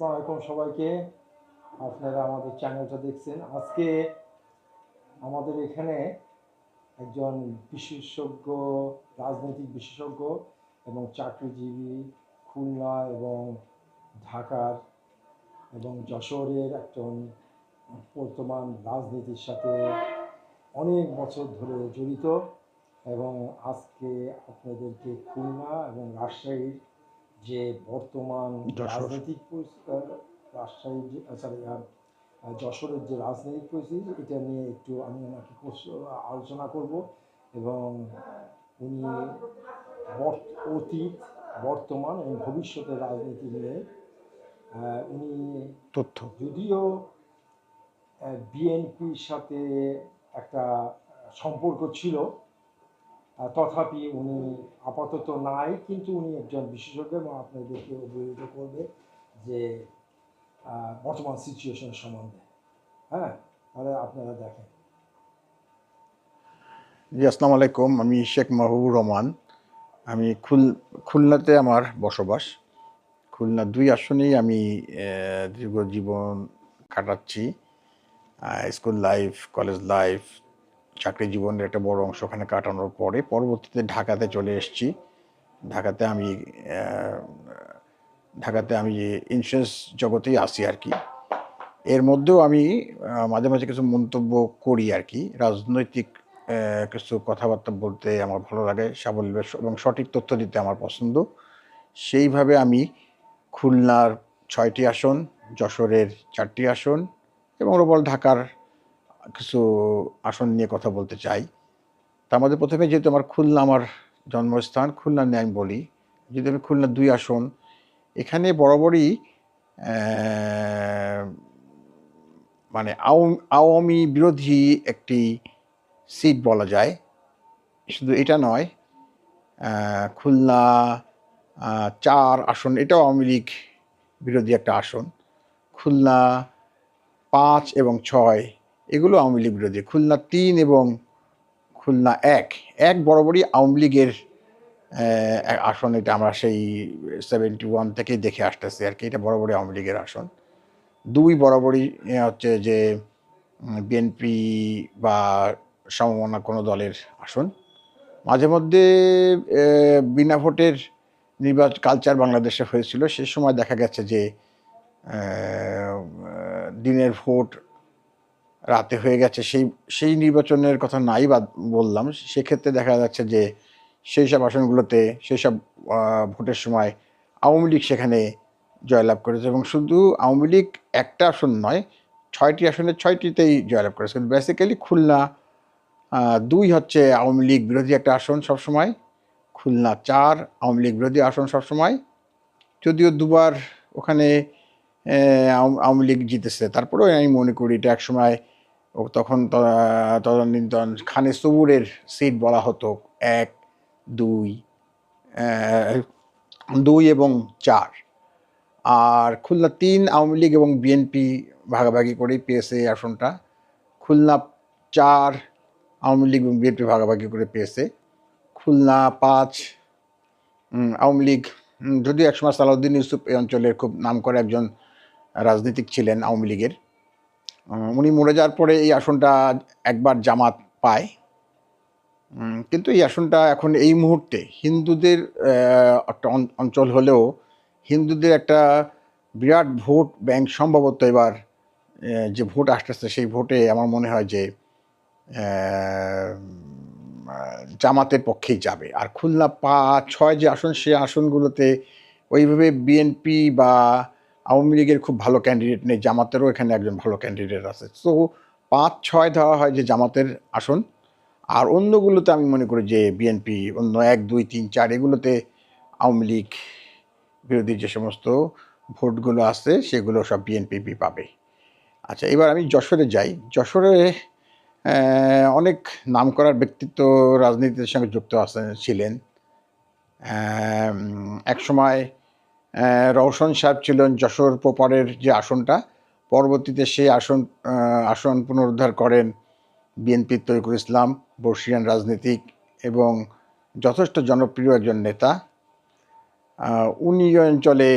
আসসালামু আলাইকুম সবাইকে। আপনারা আমাদের চ্যানেলটা দেখছেন। আজকে আমাদের এখানে একজন বিশেষজ্ঞ, রাজনৈতিক বিশেষজ্ঞ এবং চাকরিজীবী খুলনা এবং ঢাকার এবং যশোরের একজন বর্তমান রাজনীতির সাথে অনেক বছর ধরে জড়িত এবং আজকে আপনাদেরকে খুলনা এবং রাজশাহীর যে বর্তমান রাজনৈতিক রাজশাহীর যে সরি যশোরের যে রাজনৈতিক পরিস্থিতি এটা নিয়ে একটু আমি ওনাকে আলোচনা করব এবং উনি অতীত বর্তমান এবং ভবিষ্যতের রাজনীতি নিয়ে উনি তথ্য। যদিও বিএনপির সাথে একটা সম্পর্ক ছিল তথাপি উনি আপাতত নাই, কিন্তু উনি একজন বিশেষজ্ঞ এবং আপনাদেরকে অবহিত করবে যে বর্তমান সিচুয়েশন সম্বন্ধে। হ্যাঁ? তাহলে আপনারা দেখেন। জি, আসসালামু আলাইকুম। আমি শেখ মাহবুবুর রহমান। আমি খুল, খুলনাতে আমার বসবাস। খুলনা দুই আসনেই আমি দীর্ঘ জীবন কাটাচ্ছি। স্কুল লাইফ, কলেজ লাইফ চাকরি জীবনের একটা বড় অংশ ওখানে কাটানোর পরে পরবর্তীতে ঢাকাতে চলে এসেছি। ঢাকাতে আমি ঢাকাতে আমি ইন্স্যুরেন্স জগতেই আসি আর কি। এর মধ্যেও আমি মাঝে মাঝে কিছু মন্তব্য করি আর কি। রাজনৈতিক কিছু কথাবার্তা বলতে আমার ভালো লাগে, সাবলীল এবং সঠিক তথ্য দিতে আমার পছন্দ। সেইভাবে আমি খুলনার ছয়টি আসন, যশোরের চারটি আসন এবং ওভারঅল ঢাকার কিছু আসন নিয়ে কথা বলতে চাই। তার মধ্যে প্রথমে যেহেতু আমার খুলনা আমার জন্মস্থান খুলনা নিয়ে আমি বলি। যদি আমি খুলনা দুই আসন, এখানে বরাবরই মানে আওয়াম- বিরোধী একটি সিট বলা যায়। শুধু এটা নয় খুলনা চার আসন, এটাও আওয়ামী লীগ বিরোধী একটা আসন। খুলনা পাঁচ এবং ছয় এগুলো আওয়ামী লীগ বিরোধী। খুলনা তিন এবং খুলনা এক। এক বরাবরই আওয়ামী লীগের আসন এটা আমরা সেই সেভেন্টি ওয়ান থেকেই দেখে আসতেছি আর কি। এটা বরাবরই আওয়ামী লীগের আসন। দুই বরাবরই হচ্ছে যে বিএনপি বা সমমনা কোনো দলের আসন। মাঝে মধ্যে বিনা ভোটের নির্বাচন কালচার বাংলাদেশে হয়েছিল। সে সময় দেখা গেছে যে দিনের ভোট রাতে হয়ে গেছে, সেই সেই নির্বাচনের কথা নাই বা বললাম। সেক্ষেত্রে দেখা যাচ্ছে যে, সেই সব আসনগুলোতে, সেই সব ভোটের সময় আওয়ামী লীগ সেখানে জয়লাভ করেছে এবং শুধু আওয়ামী লীগ একটা আসন নয়, ছয়টি আসনের ছয়টিতেই জয়লাভ করেছে। কিন্তু বেসিক্যালি খুলনা দুই হচ্ছে আওয়ামী লীগ বিরোধী একটা আসন সবসময়, খুলনা চার, আওয়ামী লীগ বিরোধী আসন সবসময়। যদিও দুবার ওখানে আওয়াম- লীগ জিতেছে। তারপরেও আমি মনে করি এটা এক সময় ও তখন তদানীন্তন খানে সবুরের সিট বলা হতো এক, দুই দুই এবং চার। আর খুলনা তিন, আওয়ামী লীগ এবং বিএনপি ভাগাভাগি করেই পেয়েছে এই আসনটা। খুলনা চার, আওয়ামী লীগ এবং বিএনপি ভাগাভাগি করে পেয়েছে খুলনা পাঁচ আওয়ামী লীগ যদিও একসময় সালাউদ্দিন ইউসুফ এই অঞ্চলের খুব নাম করে একজন রাজনীতিক ছিলেন আওয়ামী লীগের। উনি মরে যাওয়ার পরে এই আসনটা একবার জামাত পায়। কিন্তু এই আসনটা এখন এই মুহূর্তে হিন্দুদের একটা অঞ্চল হলেও হিন্দুদের একটা বিরাট ভোট ব্যাংক সম্ভবত এবার যে ভোট আসতেছে সেই ভোটে আমার মনে হয় যে জামাতের পক্ষেই যাবে। আর খুলনা পাঁচ ছয় যে আসন, সে আসনগুলোতে ওইভাবে বিএনপি বা আওয়ামী লীগের খুব ভালো ক্যান্ডিডেট নেই জামাতেরও এখানে একজন ভালো ক্যান্ডিডেট আছে। তো পাঁচ ছয় ধরা হয় যে জামাতের আসন। আর অন্যগুলোতে আমি মনে করি যে বিএনপি অন্য এক দুই তিন চার এগুলোতে আওয়ামী লীগ বিরোধী যে সমস্ত ভোটগুলো আছে সেগুলো সব বিএনপি পাবে। আচ্ছা এবার আমি যশোরে যাই। যশোরে অনেক নাম করার ব্যক্তিত্ব রাজনীতির সঙ্গে যুক্ত আছেন ছিলেন। এক আহ, রওশন সাহেব ছিলেন যশোর প্রপারের যে আসনটা, পরবর্তীতে সেই আসন আসন পুনরুদ্ধার করেন বিএনপির তরিকুল ইসলাম, বর্ষিয়ান রাজনীতিক এবং যথেষ্ট জনপ্রিয় একজন নেতা। উনি অঞ্চলে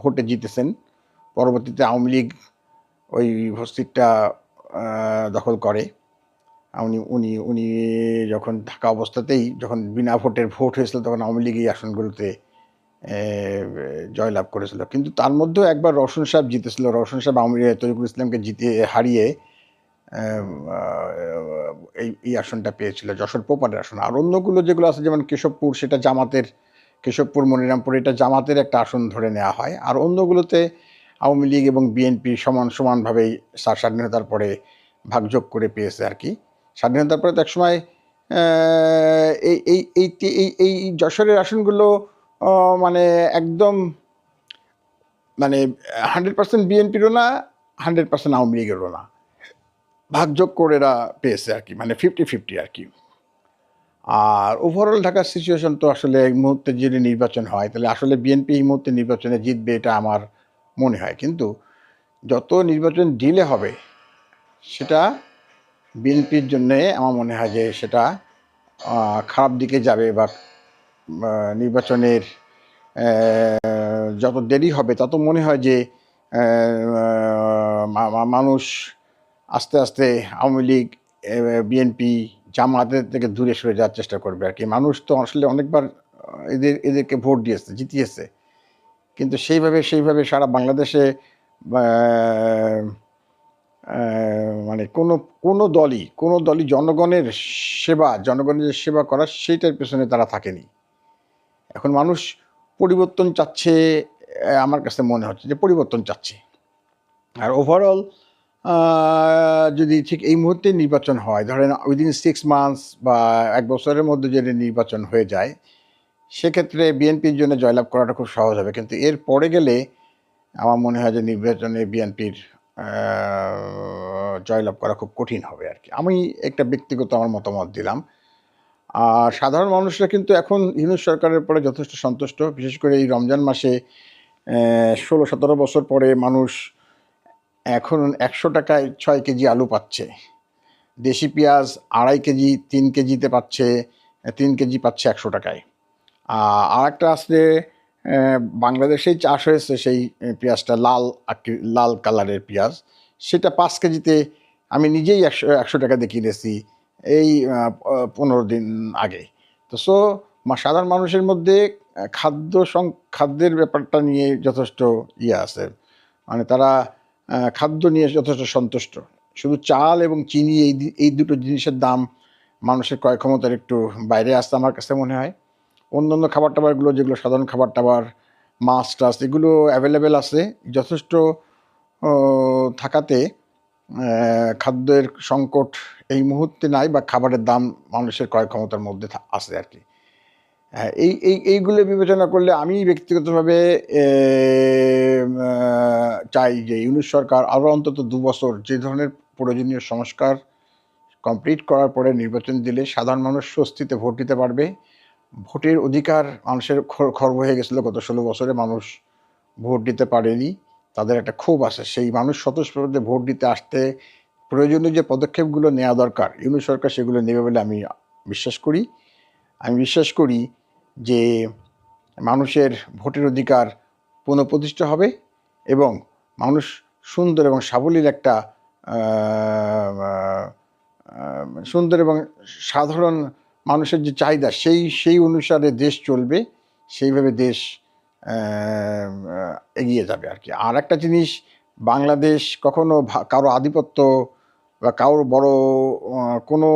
ভোটে জিতেছেন। পরবর্তীতে আওয়ামী লীগ ওই সিটটা দখল করে। উনি উনি উনি যখন থাকা অবস্থাতেই যখন বিনা ভোটের ভোট হয়েছিল তখন আওয়ামী লীগ এই আসনগুলোতে জয়লাভ করেছিল। কিন্তু তার মধ্যেও একবার রওশন সাহেব জিতেছিল। রওশন সাহেব আওয়ামী তরিকুল ইসলামকে জিতে, হারিয়ে এই এই আসনটা পেয়েছিল, যশোর পোপারের আসন। আর অন্যগুলো যেগুলো আছে, যেমন কেশবপুর, সেটা জামাতের, কেশবপুর, মনিরামপুর, এটা জামাতের একটা আসন ধরে নেওয়া হয়। আর অন্যগুলোতে আওয়ামী লীগ এবং বিএনপি সমান সমানভাবেই স্বা- স্বাধীনতার পরে ভাগযোগ করে পেয়েছে আর কি। স্বাধীনতার পরে তো একসময় এই এই এই এই যশোরের আসনগুলো মানে একদম মানে হান্ড্রেড পার্সেন্ট বিএনপিরও না, হান্ড্রেড পার্সেন্ট আওয়ামী লীগেরও না। ভাগযোগ করে এরা পেয়েছে আর কি মানে ফিফটি ফিফটি আর কি। আর ওভারঅল ঢাকার সিচুয়েশন তো আসলে এই মুহূর্তে যদি নির্বাচন হয়, তাহলে আসলে বিএনপি এই মুহূর্তে নির্বাচনে জিতবে এটা আমার মনে হয়। কিন্তু যত নির্বাচন ডিলে হবে, সেটা বিএনপির জন্যে আমার মনে হয় যে সেটা খারাপ দিকে যাবে বা নির্বাচনের যত দেরি হবে, তত মনে হয় যে মানুষ আস্তে আস্তে আওয়ামী লীগ বিএনপি জামাতের থেকে দূরে সরে যাওয়ার চেষ্টা করবে আর কি। মানুষ তো আসলে অনেকবার এদের, এদেরকে ভোট দিয়েছে, জিতিয়েছে। কিন্তু সেইভাবে সেইভাবে সারা বাংলাদেশে মানে কোনো কোনো দলই কোনো দলই জনগণের সেবা, জনগণের যে সেবা করা সেইটার পেছনে তারা থাকেনি। এখন মানুষ পরিবর্তন চাচ্ছে আমার কাছে মনে হচ্ছে যে পরিবর্তন চাচ্ছে। আর ওভারঅল যদি ঠিক এই মুহূর্তে নির্বাচন হয়, ধরেন উইদিন সিক্স মান্থস বা এক বছরের মধ্যে যদি নির্বাচন হয়ে যায়, সেক্ষেত্রে বিএনপির জন্য জয়লাভ করাটা খুব সহজ হবে। কিন্তু এর পরে গেলে আমার মনে হয় যে নির্বাচনে বিএনপির জয়লাভ করা খুব কঠিন হবে আর কি। আমি একটা ব্যক্তিগত আমার মতামত দিলাম। আর সাধারণ মানুষরা কিন্তু এখন ইউনুস সরকারের পরে যথেষ্ট সন্তুষ্ট। বিশেষ করে এই রমজান মাসে ষোলো, সতেরো বছর পরে মানুষ এখন একশো টাকায় ছয় কেজি আলু পাচ্ছে। দেশি পেঁয়াজ আড়াই কেজি, তিন কেজিতে পাচ্ছে, তিন কেজি পাচ্ছে একশো টাকায়। আর আরেকটা আসলে বাংলাদেশেই চাষ হয়েছে সেই পেঁয়াজটা লাল লাল কালারের পেঁয়াজ। সেটা পাঁচ কেজিতে আমি নিজেই একশো একশো টাকা দিয়ে কিনেছি এই পনেরো দিন আগে। তো সো সাধারণ মানুষের মধ্যে খাদ্য সং, খাদ্যের ব্যাপারটা নিয়ে যথেষ্ট ইয়ে আছে। মানে তারা খাদ্য নিয়ে যথেষ্ট সন্তুষ্ট। শুধু চাল এবং চিনি এই এই দুটো জিনিসের দাম মানুষের ক্রয় ক্ষমতার একটু বাইরে আসতে আমার কাছে মনে হয়। অন্যান্য খাবার টাবারগুলো যেগুলো সাধারণ খাবার টাবার মাছ টাছ, এগুলো অ্যাভেলেবেল আছে। যথেষ্ট থাকাতে খাদ্যের সংকট এই মুহূর্তে নাই বা খাবারের দাম মানুষের ক্রয় ক্ষমতার মধ্যে আছে আর কি এই এই, এইগুলো বিবেচনা করলে আমি ব্যক্তিগতভাবে চাই যে ইউনিট সরকার আরও অন্তত দু বছর যে ধরনের প্রয়োজনীয় সংস্কার কমপ্লিট করার পরে নির্বাচন দিলে সাধারণ মানুষ স্বস্তিতে ভোট দিতে পারবে। ভোটের অধিকার মানুষের খর- খর্ব হয়ে গেছিল। গত ষোলো বছরে মানুষ ভোট দিতে পারেনি। তাদের একটা ক্ষোভ আছে। সেই মানুষ স্বতঃস্ফূর্ত ভোট দিতে আসতে প্রয়োজনীয় যে পদক্ষেপগুলো নেওয়া দরকার ইউনিট সরকার সেগুলো নেবে বলে আমি বিশ্বাস করি। আমি বিশ্বাস করি যে মানুষের ভোটের অধিকার পুনঃপ্রতিষ্ঠা হবে এবং মানুষ সুন্দর এবং সাবলীল একটা সুন্দর এবং সাধারণ মানুষের যে চাহিদা, সেই সেই অনুসারে দেশ চলবে, সেইভাবে দেশ এগিয়ে যাবে আর কি। আর একটা জিনিস, বাংলাদেশ কখনো কারও আধিপত্য বা কারোর বড় কোনো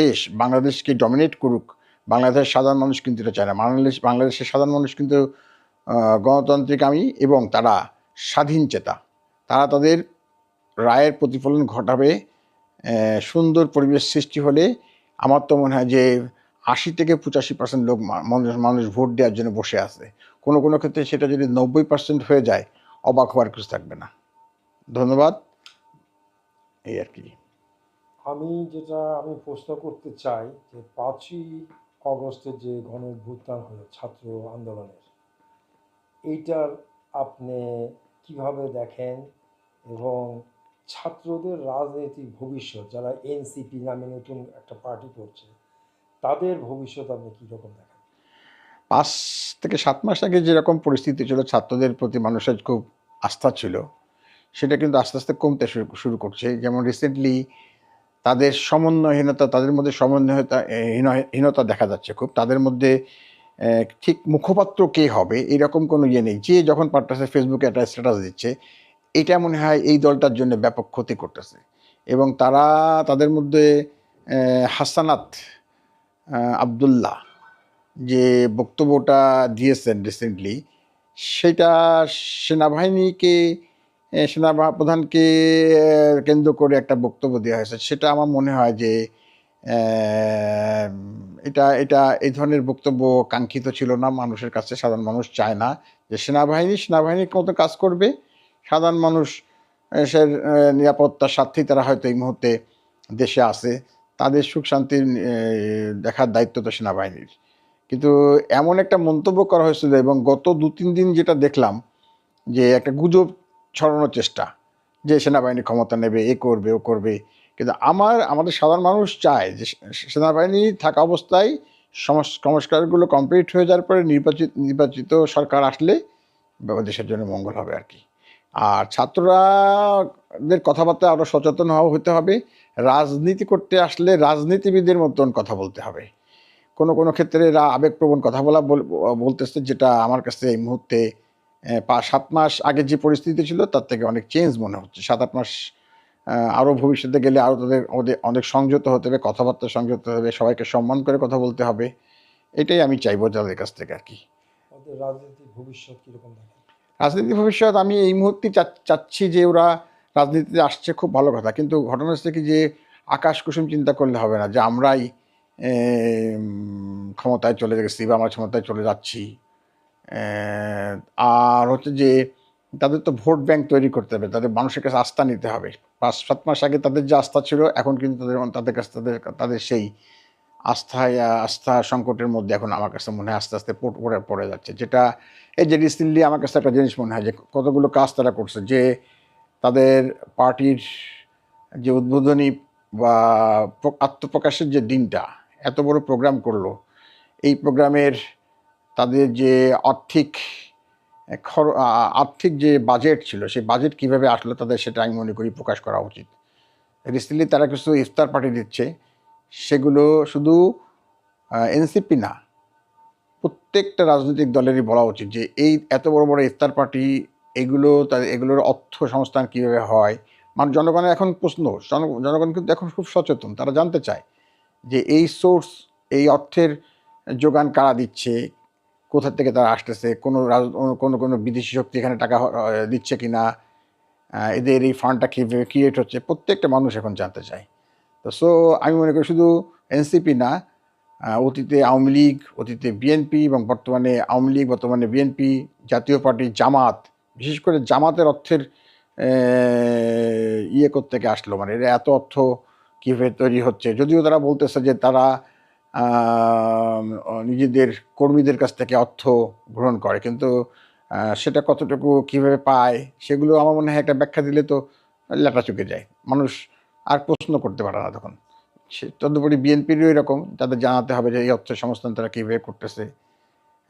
দেশ বাংলাদেশকে ডমিনেট করুক, বাংলাদেশের সাধারণ মানুষ কিন্তু এটা চায় না। বাংলাদেশ, বাংলাদেশের সাধারণ মানুষ কিন্তু গণতান্ত্রিক আমি এবং তারা স্বাধীন চেতা। তারা তাদের রায়ের প্রতিফলন ঘটাবে সুন্দর পরিবেশ সৃষ্টি হলে আমার তো মনে হয় যে আশি থেকে পঁচাশি পার্সেন্ট লোক মানুষ মানুষ ভোট দেওয়ার জন্য বসে আছে। কোনো কোনো ক্ষেত্রে সেটা যদি নব্বই পার্সেন্ট হয়ে যায়, অবাক হওয়ার কিছু থাকবে না। ধন্যবাদ। এই আর কি। আমি যেটা, আমি প্রশ্ন করতে চাই যে পাঁচই অগস্টের যে গণ অভ্যুত্থান হলো ছাত্র আন্দোলনের, এইটার আপনি কীভাবে দেখেন এবং ছাত্রদের রাজনৈতিক ভবিষ্যৎ যারা এনসিপি নামে নতুন একটা পার্টি করছে তাদের ভবিষ্যৎ আপনি কীরকম দেখেন? পাঁচ থেকে সাত মাস আগে যেরকম পরিস্থিতি ছিল ছাত্রদের প্রতি মানুষের খুব আস্থা ছিল সেটা কিন্তু আস্তে আস্তে কমতে শুরু শুরু করছে। যেমন রিসেন্টলি তাদের সমন্বয়হীনতা তাদের মধ্যে সমন্বয়হীনতা এ, হীনতা দেখা যাচ্ছে খুব। তাদের মধ্যে ঠিক মুখপাত্র কে হবে এরকম কোনো ইয়ে নেই। যে যখন পারতেছে ফেসবুকে একটা স্ট্যাটাস দিচ্ছে এটা মনে হয় এই দলটার জন্য ব্যাপক ক্ষতি করতেছে। এবং তারা তাদের মধ্যে হাসানাত আবদুল্লাহ যে বক্তব্যটা দিয়েছেন রিসেন্টলি সেটা সেনাবাহিনীকে এ, সেনা প্রধানকে কেন্দ্র করে একটা বক্তব্য দেওয়া হয়েছে। সেটা আমার মনে হয় যে এটা এটা এই ধরনের বক্তব্য কাঙ্ক্ষিত ছিল না। মানুষের কাছে সাধারণ মানুষ চায় না যে সেনাবাহিনী সেনাবাহিনীর মতো কাজ করবে। সাধারণ মানুষ আহ, নিরাপত্তার স্বার্থেই তারা হয়তো এই মুহূর্তে দেশে আছে। তাদের সুখ শান্তি দেখার দায়িত্ব তো সেনাবাহিনীর। কিন্তু এমন একটা মন্তব্য করা হয়েছিল এবং গত দু তিন দিন যেটা দেখলাম যে একটা গুজব ছড়ানোর চেষ্টা যে সেনাবাহিনী ক্ষমতা নেবে এ করবে ও করবে। কিন্তু আমার আমাদের সাধারণ মানুষ চায় যে সেনাবাহিনী থাকা অবস্থায় সংস্কারগুলো কমপ্লিট হয়ে যাওয়ার পরে নির্বাচিত নির্বাচিত সরকার আসলে দেশের জন্য মঙ্গল হবে আর কি। আর ছাত্ররাদের কথাবার্তা আরও সচেতন হওয়া হতে হবে। রাজনীতি করতে আসলে রাজনীতিবিদের মতন কথা বলতে হবে। কোনো কোনো ক্ষেত্রে এরা আবেগপ্রবণ কথা বলা বল- বলতেছে যেটা আমার কাছে এই মুহূর্তে পাঁচ সাত মাস আগে যে পরিস্থিতি ছিল তার থেকে অনেক চেঞ্জ মনে হচ্ছে। সাত, আট মাস আরও ভবিষ্যতে গেলে আরও তাদের ওদের অনেক সংযত হতে হবে, কথাবার্তা সংযত হতে হবে, সবাইকে সম্মান করে কথা বলতে হবে। এটাই আমি চাইব তাদের কাছ থেকে আর কি। ভবিষ্যৎ কীরকম রাজনীতি ভবিষ্যৎ, আমি এই মুহূর্তে চাচ্ছি যে ওরা রাজনীতিতে আসছে খুব ভালো কথা। কিন্তু ঘটনা হচ্ছে কি যে আকাশ কুসুম চিন্তা করলে হবে না যে আমরাই ক্ষমতায় চলে গেছি বা আমরা ক্ষমতায় চলে যাচ্ছি। আর হচ্ছে যে তাদের তো ভোট ব্যাংক তৈরি করতে হবে, তাদের মানুষের কাছে আস্থা নিতে হবে। পাঁচ, সাত মাস আগে তাদের যে আস্থা ছিল, এখন কিন্তু তাদের তাদের কাছে, তাদের তাদের সেই আস্থায়, আস্থা সংকটের মধ্যে এখন আমার কাছে মনে হয় আস্তে আস্তে পড়ে পড়ে যাচ্ছে। যেটা এই যে রিসেন্টলি আমার কাছে একটা জিনিস মনে হয় যে কতগুলো কাজ তারা করছে যে তাদের পার্টির যে উদ্বোধনী বা আত্মপ্রকাশের যে দিনটা, এত বড় প্রোগ্রাম করল, এই প্রোগ্রামের তাদের যে আর্থিক খর- আর্থিক যে বাজেট ছিল, সেই বাজেট কীভাবে আসলো তাদের সেটা আমি মনে করি প্রকাশ করা উচিত। রিসেন্টলি তারা কিছু ইফতার পার্টি দিচ্ছে সেগুলো শুধু এনসিপি না প্রত্যেকটা রাজনৈতিক দলেরই বলা উচিত যে এই এত বড় বড় ইফতার পার্টি এগুলো তাদের এগুলোর অর্থ সংস্থান কীভাবে হয়? মানে জনগণের এখন প্রশ্ন জনগণ কিন্তু এখন খুব সচেতন তারা জানতে চায় যে এই সোর্স এই অর্থের যোগান কারা দিচ্ছে কোথা থেকে তারা আসতেছে কোনো রাজ- কোনো কোনো বিদেশি শক্তি এখানে টাকা দিচ্ছে কিনা আহ, এদের এই ফান্ডটা কীভাবে ক্রিয়েট হচ্ছে প্রত্যেকটা মানুষ এখন জানতে চায়। তো সো আমি মনে করি শুধু এনসিপি না অতীতে আওয়ামী লীগ, অতীতে বিএনপি এবং বর্তমানে আওয়ামী লীগ, বর্তমানে বিএনপি জাতীয় পার্টি জামাত, বিশেষ করে জামাতের অর্থের ইয়ে থেকে আসলো? মানে এরা এত অর্থ কীভাবে তৈরি হচ্ছে? যদিও তারা বলতেছে যে তারা নিজেদের কর্মীদের কাছ থেকে অর্থ গ্রহণ করে, কিন্তু সেটা কতটুকু কীভাবে পায়, সেগুলো আমার মনে হয় একটা ব্যাখ্যা দিলে তো লেটা চুকে যায়। মানুষ আর প্রশ্ন করতে পারে না তখন। সে তদুপরি বিএনপিরও এরকম তাদের জানাতে হবে যে এই অর্থ সংস্থান তারা কীভাবে করতেছে।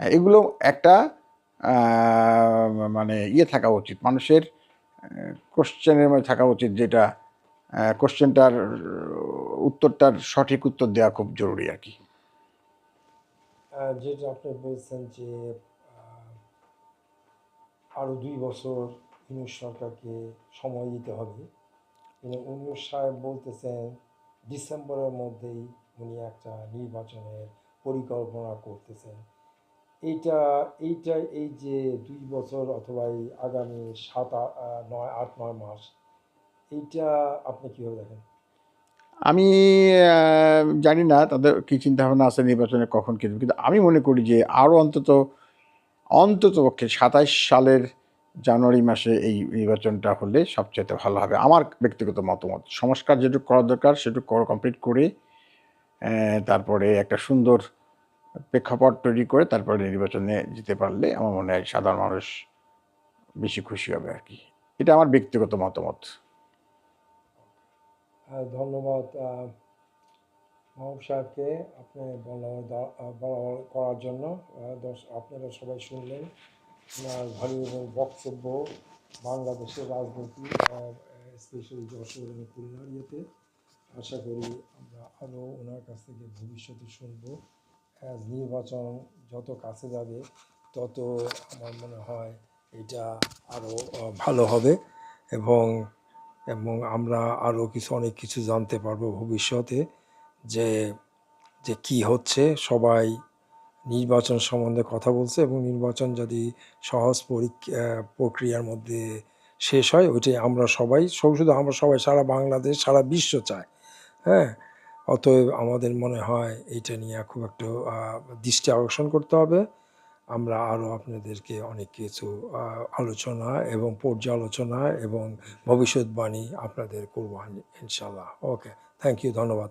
হ্যাঁ, এগুলো একটা মানে ইয়ে থাকা উচিত মানুষের কোশ্চেনের মধ্যে থাকা উচিত যেটা কোশ্চেনটার উত্তরটার সঠিক উত্তর দেওয়া খুব জরুরি আর কি। যেটা আপনি বলছেন যে আহ, আরও দুই বছর ইউনুস সরকারকে সময় দিতে হবে। কিন্তু ইউনুস সাহেব বলতেছেন, ডিসেম্বরের মধ্যেই উনি একটা নির্বাচনের পরিকল্পনা করতেছেন। এইটা এইটা এই যে দুই বছর অথবা এই আগামী সাত নয়, আট, নয় মাস, এইটা আপনি কীভাবে দেখেন? আমি জানি না, তাদের কি চিন্তা ভাবনা আছে নির্বাচনে কখন কিন্তু কিন্তু আমি মনে করি যে আরও অন্তত অন্তত পক্ষে সাতাইশ সালের জানুয়ারি মাসে এই নির্বাচনটা হলে সবচেয়ে ভালো হবে। আমার ব্যক্তিগত মতামত, সংস্কার যেটুকু করা দরকার সেটুকু কমপ্লিট করে তারপরে একটা সুন্দর প্রেক্ষাপট তৈরি করে তারপরে নির্বাচনে যেতে পারলে আমার মনে হয় সাধারণ মানুষ বেশি খুশি হবে আর কি। এটা আমার ব্যক্তিগত মতামত। ধন্যবাদ। মাহবুব সাহেবকে আপনি বলা করার জন্য আপনারা সবাই শুনলেন। বক্তব্য বাংলাদেশের রাজনীতি স্পেশালি যশোর এবং খুলনার ইয়েতে। আশা করি আমরা আরও ওনার কাছ থেকে ভবিষ্যতে শুনব। নির্বাচন যত কাছে যাবে, তত আমার মনে হয় এটা আরও ভালো হবে এবং এবং আমরা আরও কিছু, অনেক কিছু জানতে পারব ভবিষ্যতে যে যে কি হচ্ছে। সবাই নির্বাচন সম্বন্ধে কথা বলছে এবং নির্বাচন যদি সহজ প্রক্রিয়ার মধ্যে শেষ হয় ওইটাই আমরা সবাই সব- শুধু আমরা সবাই, সারা বাংলাদেশ, সারা বিশ্ব চায়। হ্যাঁ? অতএব আমাদের মনে হয় এইটা নিয়ে খুব একটু দৃষ্টি আকর্ষণ করতে হবে। আমরা আরও আপনাদেরকে অনেক কিছু আলোচনা এবং পর্যালোচনা এবং ভবিষ্যৎবাণী আপনাদের করব ইনশাল্লাহ। ওকে, থ্যাংক ইউ, ধন্যবাদ।